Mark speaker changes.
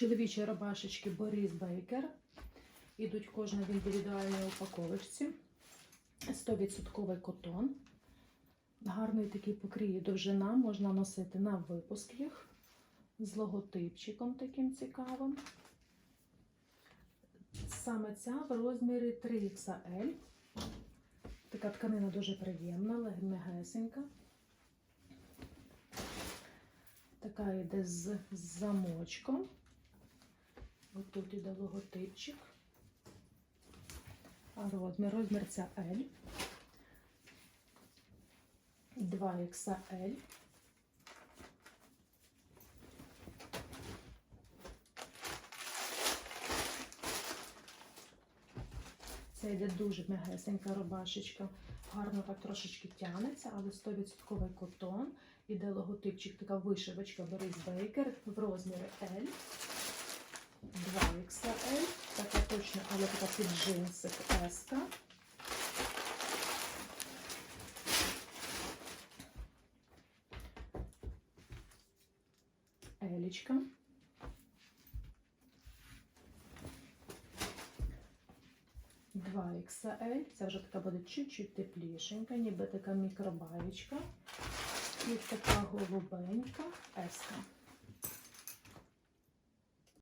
Speaker 1: Чоловічі рубашечки Борис Бейкер. Ідуть кожна в індивідуальній упаковочці. 100% котон. Гарний такий покрій довжина, можна носити на випуск їх з логотипчиком таким цікавим. Саме ця в розмірі 3XL. Така тканина дуже приємна, легенька. Така йде з замочком. Ось тут іде логотипчик. А розмір, розмір ця L. 2XL. Це йде дуже м'ягесенька рубашечка. Гарно так трошечки тягнеться, але 100% котон. Іде логотипчик, така вишивочка Борис Бейкер в розмірі L. 2XL. Така точно, але така під джинсик S. Елічка. Два XL. Це вже така буде чуть-чуть теплішенька, ніби така мікробаєчка. І така голубенька еска.